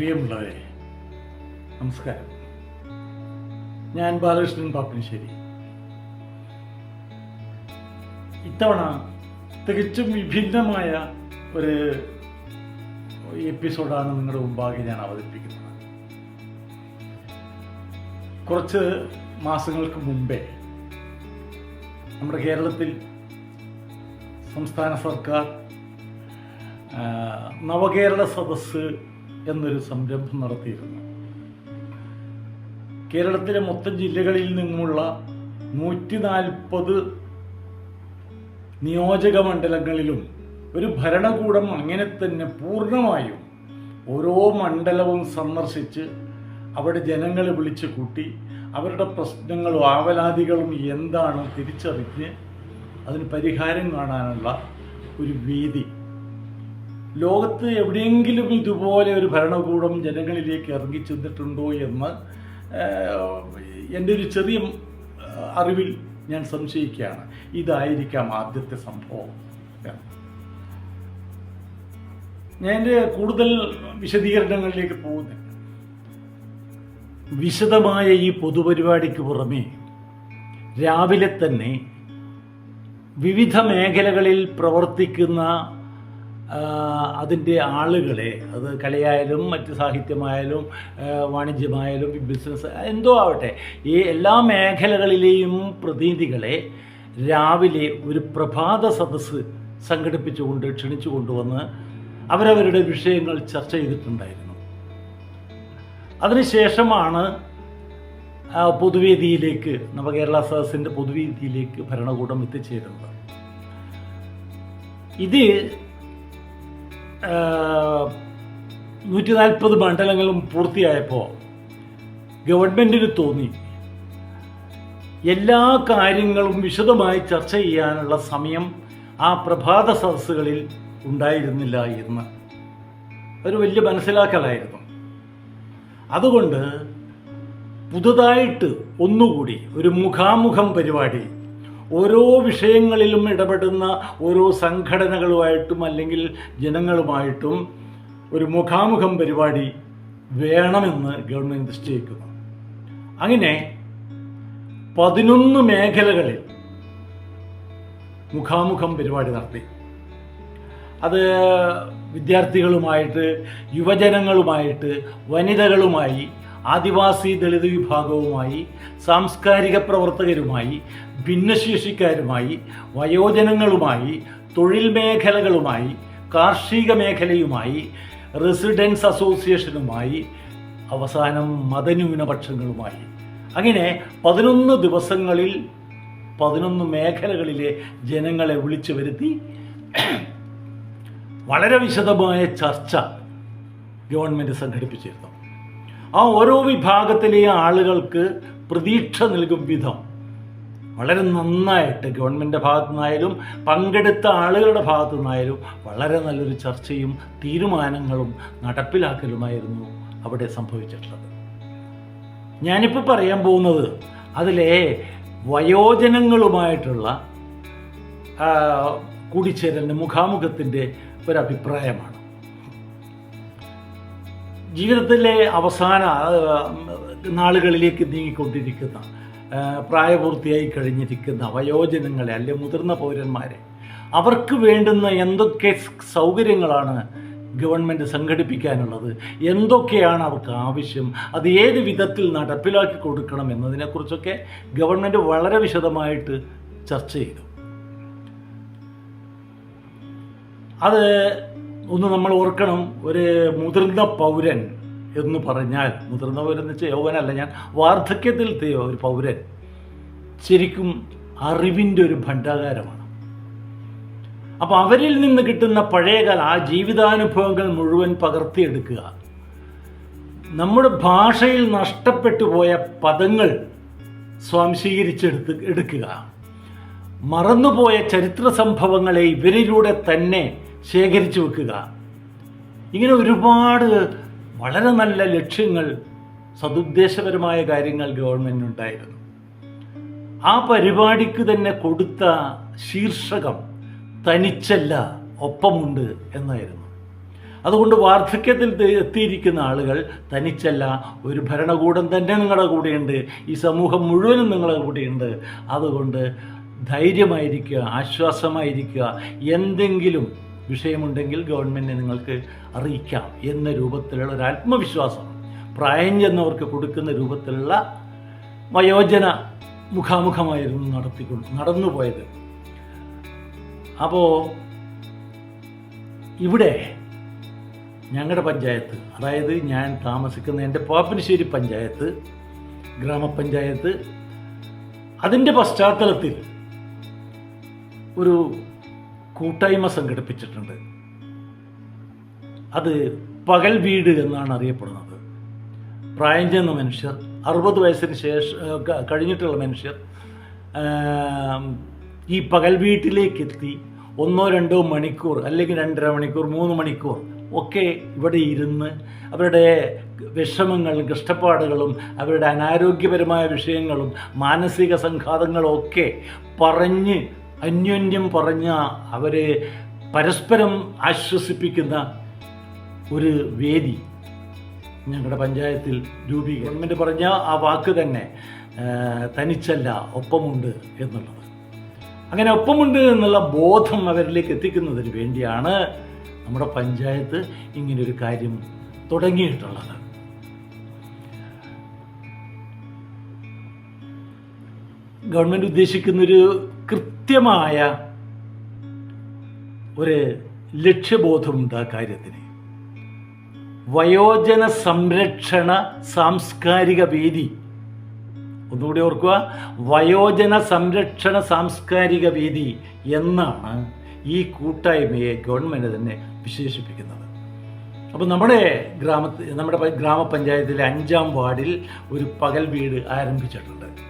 പ്രിയമുള്ളവരെ നമസ്കാരം. ഞാൻ ബാലകൃഷ്ണൻ പാപ്പിനിശ്ശേരി. ഇത്തവണ തികച്ചും വിഭിന്നമായ ഒരു എപ്പിസോഡാണ് നിങ്ങളുടെ മുമ്പാകെ ഞാൻ അവതരിപ്പിക്കുന്നത്. കുറച്ച് മാസങ്ങൾക്ക് മുമ്പേ നമ്മുടെ കേരളത്തിൽ സംസ്ഥാന സർക്കാർ നവകേരള സദസ്സ് എന്നൊരു സംരംഭം നടത്തിയിരുന്നു. കേരളത്തിലെ മൊത്തം ജില്ലകളിൽ നിന്നുമുള്ള നൂറ്റി നാൽപ്പത് നിയോജക മണ്ഡലങ്ങളിലും ഒരു ഭരണകൂടം അങ്ങനെ തന്നെ പൂർണമായും ഓരോ മണ്ഡലവും സന്ദർശിച്ച് അവിടെ ജനങ്ങളെ വിളിച്ചു കൂട്ടി അവരുടെ പ്രശ്നങ്ങളും ആവലാതികളും എന്താണ് തിരിച്ചറിഞ്ഞ് അതിന് പരിഹാരം കാണാനുള്ള ഒരു വേദി ലോകത്ത് എവിടെയെങ്കിലും ഇതുപോലെ ഒരു ഭരണകൂടം ജനങ്ങളിലേക്ക് ഇറങ്ങി ചെന്നിട്ടുണ്ടോ എന്ന് എന്റെ ഒരു ചെറിയ അറിവിൽ ഞാൻ സംശയിക്കുകയാണ്. ഇതായിരിക്കാം ആദ്യത്തെ സംഭവം ഞാൻ എന്റെ കൂടുതൽ വിശദീകരണങ്ങളിലേക്ക് പോകുന്നു. വിശദമായ ഈ പൊതുപരിപാടിക്ക് പുറമേ രാവിലെ തന്നെ വിവിധ മേഖലകളിൽ പ്രവർത്തിക്കുന്ന അതിന്റെ ആളുകളെ അത് കലയായാലും മറ്റ് സാഹിത്യമായാലും വാണിജ്യമായാലും ബിസിനസ് എന്തോ ആവട്ടെ ഈ എല്ലാ മേഖലകളിലെയും പ്രതിനിധികളെ രാവിലെ ഒരു പ്രഭാത സദസ്സ് സംഘടിപ്പിച്ചുകൊണ്ട് ക്ഷണിച്ചു കൊണ്ടുവന്ന് അവരവരുടെ വിഷയങ്ങൾ ചർച്ച ചെയ്തിട്ടുണ്ടായിരുന്നു. അതിനുശേഷമാണ് പൊതുവേദിയിലേക്ക് പൊതുവേദിയിലേക്ക് കേരള സദസ്സിന്റെ പൊതുവേദിയിലേക്ക് ഭരണകൂടം എത്തിച്ചേരുന്നത്. ഇത് നൂറ്റി നാൽപ്പത് മണ്ഡലങ്ങളും പൂർത്തിയായപ്പോൾ ഗവൺമെന്റിന് തോന്നി എല്ലാ കാര്യങ്ങളും വിശദമായി ചർച്ച ചെയ്യാനുള്ള സമയം ആ പ്രഭാത സദസ്സുകളിൽ ഉണ്ടായിരുന്നില്ല എന്ന്. ഒരു വലിയ മനസ്സിലാക്കലായിരുന്നു. അതുകൊണ്ട് പുതുതായിട്ട് ഒന്നുകൂടി ഒരു മുഖാമുഖം പരിപാടി ഓരോ വിഷയങ്ങളിലും ഇടപെടുന്ന ഓരോ സംഘടനകളുമായിട്ടും അല്ലെങ്കിൽ ജനങ്ങളുമായിട്ടും ഒരു മുഖാമുഖം പരിപാടി വേണമെന്ന് ഗവൺമെന്റ് നിശ്ചയിക്കുന്നു. അങ്ങനെ പതിനൊന്ന് മേഖലകളിൽ മുഖാമുഖം പരിപാടി നടത്തി. അത് വിദ്യാർത്ഥികളുമായിട്ട് യുവജനങ്ങളുമായിട്ട് വനിതകളുമായി ആദിവാസി ദളിത് വിഭാഗവുമായി സാംസ്കാരിക പ്രവർത്തകരുമായി ഭിന്നശേഷിക്കാരുമായി വയോജനങ്ങളുമായി തൊഴിൽ മേഖലകളുമായി കാർഷിക മേഖലയുമായി റെസിഡൻസ് അസോസിയേഷനുമായി അവസാനം മതന്യൂനപക്ഷങ്ങളുമായി. അങ്ങനെ പതിനൊന്ന് ദിവസങ്ങളിൽ പതിനൊന്ന് മേഖലകളിലെ ജനങ്ങളെ വിളിച്ചു വരുത്തി വളരെ വിശദമായ ചർച്ച ഗവൺമെന്റ് സംഘടിപ്പിച്ചിരുന്നു. ആ ഓരോ വിഭാഗത്തിലെ ആളുകൾക്ക് പ്രതീക്ഷ നൽകും വിധം. വളരെ നന്നായിട്ട് ഗവൺമെന്റിന്റെ ഭാഗത്തു നിന്നായാലും പങ്കെടുത്ത ആളുകളുടെ ഭാഗത്തു നിന്നായാലും വളരെ നല്ലൊരു ചർച്ചയും തീരുമാനങ്ങളും നടപ്പിലാക്കലുമായിരുന്നു അവിടെ സംഭവിച്ചിട്ടുള്ളത്. ഞാനിപ്പോൾ പറയാൻ പോകുന്നത് അതിലെ വയോജനങ്ങളുമായിട്ടുള്ള കൂടിച്ചേരലിന്റെ മുഖാമുഖത്തിന്റെ ഒരഭിപ്രായമാണ്. ജീവിതത്തിലെ അവസാന നാളുകളിലേക്ക് നീങ്ങിക്കൊണ്ടിരിക്കുന്ന പ്രായപൂർത്തിയായി കഴിഞ്ഞിരിക്കുന്ന വയോജനങ്ങളെ അല്ലെ മുതിർന്ന പൗരന്മാരെ അവർക്ക് വേണ്ടുന്ന എന്തൊക്കെ സൗകര്യങ്ങളാണ് ഗവൺമെന്റ് സംഘടിപ്പിക്കാനുള്ളത്? എന്തൊക്കെയാണ് അവർക്ക് ആവശ്യം? അത് ഏത് വിധത്തിൽ നടപ്പിലാക്കി കൊടുക്കണം എന്നതിനെക്കുറിച്ചൊക്കെ ഗവൺമെന്റ് വളരെ വിശദമായിട്ട് ചർച്ച ചെയ്തു. അത് ഒന്ന് നമ്മൾ ഓർക്കണം ഒരു മുതിർന്ന പൗരൻ എന്ന് പറഞ്ഞാൽ മുതിർന്ന പൗരൻ എന്ന് വെച്ചാൽ യൗവനല്ല ഞാൻ വാർദ്ധക്യത്തിൽ തെയ്യോ ഒരു പൗരൻ ശരിക്കും അറിവിന്റെ ഒരു ഭണ്ഡാകാരമാണ്. അപ്പോൾ അവരിൽ നിന്ന് കിട്ടുന്ന പഴയകാല ആ ജീവിതാനുഭവങ്ങൾ മുഴുവൻ പകർത്തിയെടുക്കുക. നമ്മുടെ ഭാഷയിൽ നഷ്ടപ്പെട്ടു പോയ പദങ്ങൾ സ്വാംശീകരിച്ചെടുത്ത് എടുക്കുക. മറന്നുപോയ ചരിത്ര സംഭവങ്ങളെ ഇവരിലൂടെ തന്നെ ശേഖരിച്ചു വെക്കുക. ഇങ്ങനെ ഒരുപാട് വളരെ നല്ല ലക്ഷ്യങ്ങൾ സതുദ്ദേശപരമായ കാര്യങ്ങൾ ഗവൺമെന്റിനുണ്ടായിരുന്നു ആ പരിപാടിക്ക് തന്നെ കൊടുത്ത ശീർഷകം തനിച്ചല്ല ഒപ്പമുണ്ട് എന്നായിരുന്നു. അതുകൊണ്ട് വാർദ്ധക്യത്തിൽ എത്തിയിരിക്കുന്ന ആളുകൾ തനിച്ചല്ല ഒരു ഭരണകൂടം തന്നെ നിങ്ങളുടെ കൂടെയുണ്ട് ഈ സമൂഹം മുഴുവനും നിങ്ങളുടെ കൂടെയുണ്ട്. അതുകൊണ്ട് ധൈര്യമായിരിക്കുക ആശ്വാസമായിരിക്കുക എന്തെങ്കിലും വിഷയമുണ്ടെങ്കിൽ ഗവൺമെന്റിനെ നിങ്ങൾക്ക് അറിയിക്കാം എന്ന രൂപത്തിലുള്ള ഒരു ആത്മവിശ്വാസം പ്രായം ചെന്നവർക്ക് കൊടുക്കുന്ന രൂപത്തിലുള്ള വയോജന മുഖാമുഖമായിരുന്നു നടത്തിക്കൊണ്ട് നടന്നുപോയത്. അപ്പോൾ ഇവിടെ ഞങ്ങളുടെ പഞ്ചായത്ത് അതായത് ഞാൻ താമസിക്കുന്ന എന്റെ പാപ്പിനിശ്ശേരി പഞ്ചായത്ത് ഗ്രാമപഞ്ചായത്ത് അതിന്റെ പശ്ചാത്തലത്തിൽ ഒരു കൂട്ടായ്മ സംഘടിപ്പിച്ചിട്ടുണ്ട്. അത് പകൽ വീട് എന്നാണ് അറിയപ്പെടുന്നത്. പ്രായം ചെന്ന മനുഷ്യർ അറുപത് വയസ്സിന് ശേഷം കഴിഞ്ഞിട്ടുള്ള മനുഷ്യർ ഈ പകൽ വീട്ടിലേക്ക് എത്തി ഒന്നോ രണ്ടോ മണിക്കൂർ അല്ലെങ്കിൽ രണ്ടര മണിക്കൂർ മൂന്ന് മണിക്കൂർ ഒക്കെ ഇവിടെ ഇരുന്ന് അവരുടെ വിഷമങ്ങളും കഷ്ടപ്പാടുകളും അവരുടെ അനാരോഗ്യപരമായ വിഷയങ്ങളും മാനസിക സംഘാതങ്ങളും ഒക്കെ പറഞ്ഞ് അന്യോന്യം പറഞ്ഞ അവരെ പരസ്പരം ആശ്വസിപ്പിക്കുന്ന ഒരു വേദി ഞങ്ങളുടെ പഞ്ചായത്തിൽ രൂപീകരണം. ഗവൺമെന്റ് പറഞ്ഞ ആ വാക്ക് തന്നെ തനിച്ചല്ല ഒപ്പമുണ്ട് എന്നുള്ളത്. അങ്ങനെ ഒപ്പമുണ്ട് എന്നുള്ള ബോധം അവരിലേക്ക് എത്തിക്കുന്നതിന് വേണ്ടിയാണ് നമ്മുടെ പഞ്ചായത്ത് ഇങ്ങനൊരു കാര്യം തുടങ്ങിയിട്ടുള്ളത്. ഗവൺമെന്റ് ഉദ്ദേശിക്കുന്നൊരു കൃത്യമായ ഒരു ലക്ഷ്യബോധമുണ്ട് ആ കാര്യത്തിന്. വയോജന സംരക്ഷണ സാംസ്കാരിക വേദി. ഒന്നുകൂടി ഓർക്കുക വയോജന സംരക്ഷണ സാംസ്കാരിക വേദി എന്നാണ് ഈ കൂട്ടായ്മയെ ഗവൺമെന്റ് തന്നെ വിശേഷിപ്പിക്കുന്നത്. അപ്പോൾ നമ്മുടെ ഗ്രാമത്തിൽ നമ്മുടെ ഗ്രാമപഞ്ചായത്തിലെ അഞ്ചാം വാർഡിൽ ഒരു പകൽ വീട് ആരംഭിച്ചിട്ടുണ്ട്.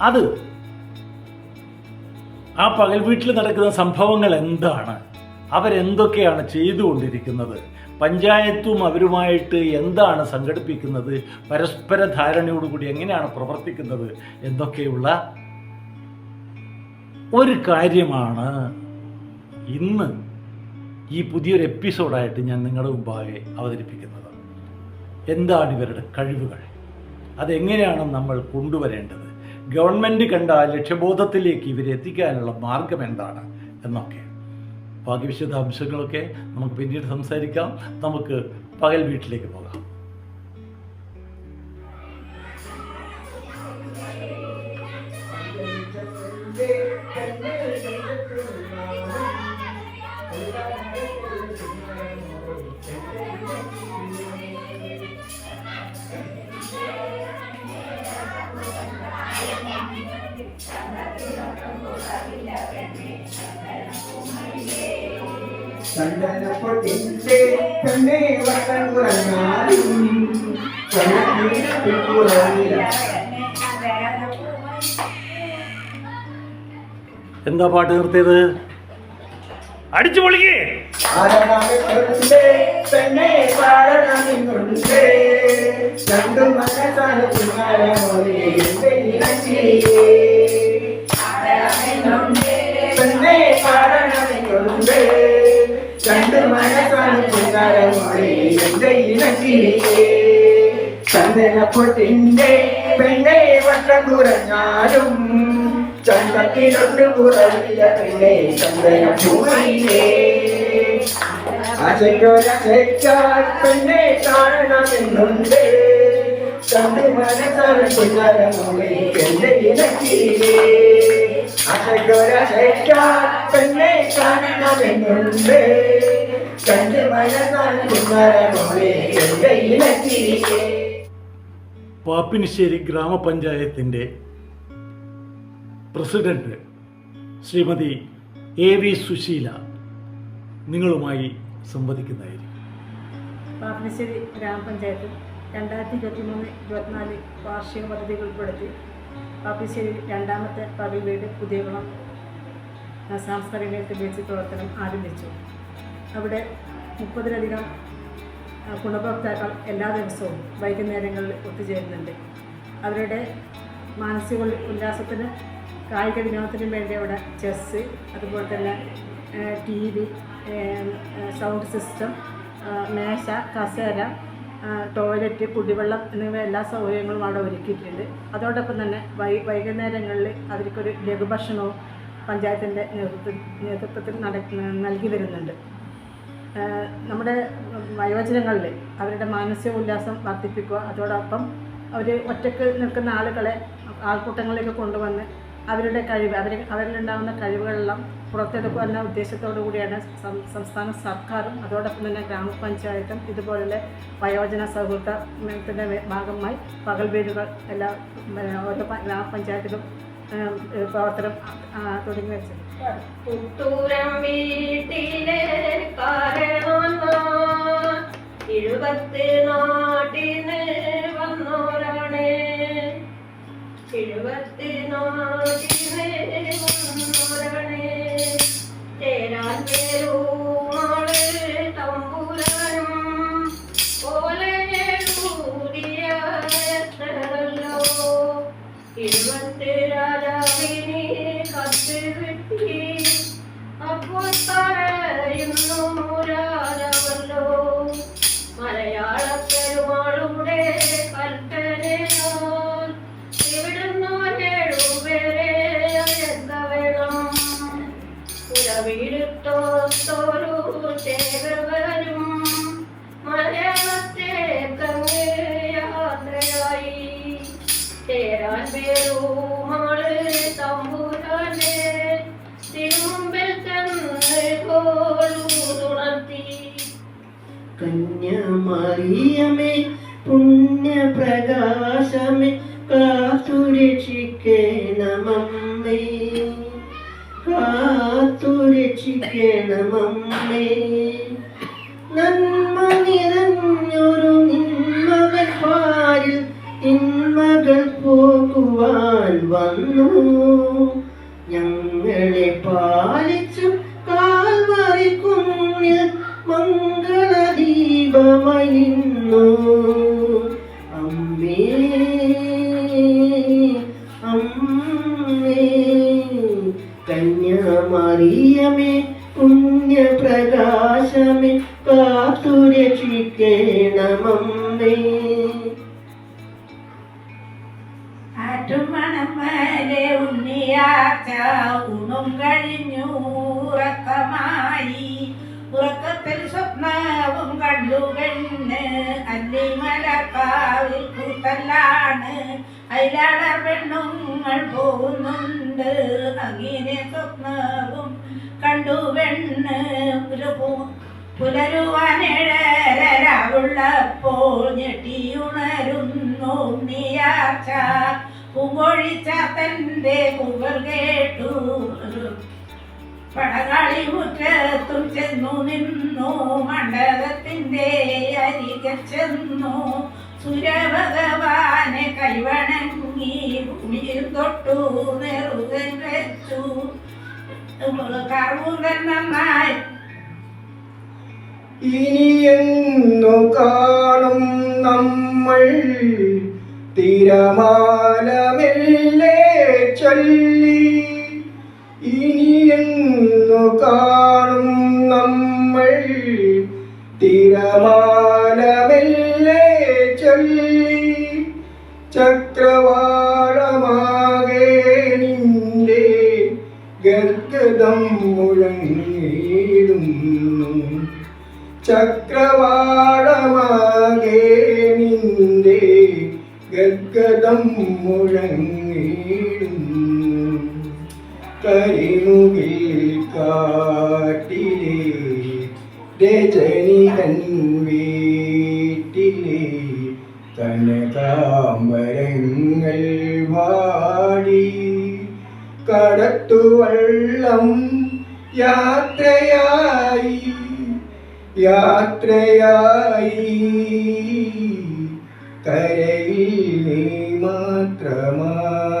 അത് ആ പകൽ വീട്ടിൽ നടക്കുന്ന സംഭവങ്ങൾ എന്താണ്? അവരെന്തൊക്കെയാണ് ചെയ്തുകൊണ്ടിരിക്കുന്നത്? പഞ്ചായത്തും അവരുമായിട്ട് എന്താണ് സംഘടിപ്പിക്കുന്നത്? പരസ്പര ധാരണയോടുകൂടി എങ്ങനെയാണ് പ്രവർത്തിക്കുന്നത്? എന്തൊക്കെയുള്ള ഒരു കാര്യമാണ് ഇന്ന് ഈ പുതിയൊരു എപ്പിസോഡായിട്ട് ഞാൻ നിങ്ങളുടെ മുമ്പാകെ അവതരിപ്പിക്കുന്നത്. എന്താണ് ഇവരുടെ കഴിവുകൾ? അതെങ്ങനെയാണ് നമ്മൾ കൊണ്ടുവരേണ്ടത്? ഗവൺമെന്റ് കണ്ട ലക്ഷ്യബോധത്തിലേക്ക് ഇവരെ എത്തിക്കാനുള്ള മാർഗം എന്താണ് എന്നൊക്കെ. ബാക്കി വിശദാംശങ്ങളൊക്കെ നമുക്ക് പിന്നീട് സംസാരിക്കാം. നമുക്ക് പകൽ വീട്ടിലേക്ക് പോകാം. ചന്ദനപ്പൊട്ടിന്റെ കണ്ണേ വട്ടം കുറഞ്ഞാലും എന്താ പാട്ട് നിർത്തിയത്? അടിച്ചു പൊളിക്കേ. പാടണമെന്നുണ്ട് ഇണക്കിരിയേ ചന്ദനപ്പൊട്ടിന്റെ പെണ്ണെ വട്ടം കുറഞ്ഞാലും ചന്തത്തിലൊട്ട് കുറവില്ല പെണ്ണെ ചന്ദന ചൂടിലേ ആശയ്ക്കൊരശയ്ക്കാൽ പെണ്ണെ കാണണമെന്നുണ്ട്. മനസ്സാണ് പിന്നാലെ എന്റെ ഇണക്കിരിയേ ആശയ്ക്കൊരശയ്ക്കാൽ പെണ്ണെ കാണണമെന്നുണ്ട്. പാപ്പിനിശ്ശേരി ഗ്രാമപഞ്ചായത്തിന്റെ president Shrimati A V Susheela നിങ്ങളുമായി സംവദിക്കുന്നതായിരിക്കും. പാപ്പിനിശ്ശേരി ഗ്രാമപഞ്ചായത്ത് രണ്ടായിരത്തി ഇരുപത്തി മൂന്ന് ഇരുപത്തിനാല് വാർഷിക പദ്ധതികൾ ഉൾപ്പെടുത്തി പാപ്പിനിശ്ശേരി രണ്ടാമത്തെ പകൽ വീട് പുതിയകുളം സാംസ്കാരിക കേന്ദ്രീകരിച്ച് പ്രവർത്തനം ആരംഭിച്ചു. അവിടെ മുപ്പതിലധികം ഗുണഭോക്താക്കൾ എല്ലാ ദിവസവും വൈകുന്നേരങ്ങളിൽ ഒത്തുചേരുന്നുണ്ട്. അവരുടെ മാനസിക ഉല്ലാസത്തിന് കായിക വിനോദത്തിനും വേണ്ടി അവിടെ ചെസ്സ് അതുപോലെ തന്നെ ടി വി സൗണ്ട് സിസ്റ്റം മേശ കസേര ടോയ്ലറ്റ് കുടിവെള്ളം എന്നിവ എല്ലാ സൗകര്യങ്ങളും അവിടെ ഒരുക്കിയിട്ടുണ്ട്. അതോടൊപ്പം തന്നെ വൈ വൈകുന്നേരങ്ങളിൽ അവർക്കൊരു ലഘുഭക്ഷണവും പഞ്ചായത്തിന്റെ നേതൃത്വ നേതൃത്വത്തിൽ നട നൽകി വരുന്നുണ്ട്. നമ്മുടെ വയോജനങ്ങളിൽ അവരുടെ മാനസിക ഉല്ലാസം വർദ്ധിപ്പിക്കുക അതോടൊപ്പം അവർ ഒറ്റയ്ക്ക് നിൽക്കുന്ന ആളുകളെ ആൾക്കൂട്ടങ്ങളിലേക്ക് കൊണ്ടുവന്ന് അവരുടെ കഴിവ് അവർ അവരിലുണ്ടാകുന്ന കഴിവുകളെല്ലാം പുറത്തെടുക്കുക എന്ന ഉദ്ദേശത്തോടു കൂടിയാണ് സംസ്ഥാന സർക്കാരും അതോടൊപ്പം തന്നെ ഗ്രാമപഞ്ചായത്തും ഇതുപോലുള്ള വയോജന സൗഹൃദത്തിന്റെ ഭാഗമായി പകൽ വീടുകൾ എല്ലാ ഓരോ ഗ്രാമപഞ്ചായത്തിലും പ്രവർത്തനം തുടങ്ങി വെച്ചത് പുത്തൂരം വീട്ടിലെ കാരണവന്മാർ എഴുപത്തി നാട്ടിന് വന്നോരാണ്. എഴുപത്തി നാട്ടിന് വന്നോരാണ്. ചേരാൻ പേരൂമാൾ തമ്പൂരാനും പോലെ കൂടിയായല്ലോ ഇരുപത്തി പുണ്യപ്രകാശമേ കാത്തുരക്ഷിക്കണമമ്മേ. ആറ്റുമണമലെ ഉണ്ണിയാച്ച ഉണും കഴിഞ്ഞു. ഉറക്കമായി. ഉറക്കത്തിൽ സ്വപ്നവും കണ്ടു കണ്ണ് അല്ലിമലക്കാവിൽ കൂട്ടല്ലാണ്. അയിലാള പെണ്ണുങ്ങൾ പോകുന്നുണ്ട്. അങ്ങനെ സ്വപ്നവും പുലരുവാനേഴരാവുള്ളപ്പോൾ ഞെട്ടിയുണരുന്നു നീയാച്ച പൂമ്പൊഴിച്ച തന്റെ പുകൾ കേട്ടു. പടകാളി മുറ്റത്തും ചെന്നു നിന്നു. മണ്ഡലത്തിന്റെ അരികെ ചെന്നു. സുരഭഗവാനെ കൈവണങ്ങി ഭൂമിയിൽ തൊട്ടു. നെറുകൻ വെച്ചു. കറുകൻ നന്നായി ഇനിയെന്നു കാണും നമ്മൾ. തിരമാലമെല്ലേ ചൊല്ലി. ഇനിയെന്നു കാണും നമ്മൾ. തിരമാലമെല്ലേ ചൊല്ലി. ചക്രവാളമാകെ നിന്റെ ഗർഗതം മുഴങ്ങിടുന്നു. ചക്രവാളമാകെ നിന്റെ ഗദ്ഗതം മുഴങ്ങിടുന്നു കരിമുകിൽ കാട്ടിലെ രജനികൻ വീട്ടിലെ കനകാംബരങ്ങൾ വാടി. കടത്തുവള്ളം യാത്രയായി യാത്രയായി. കരയിൽ നീ മാത്രമായി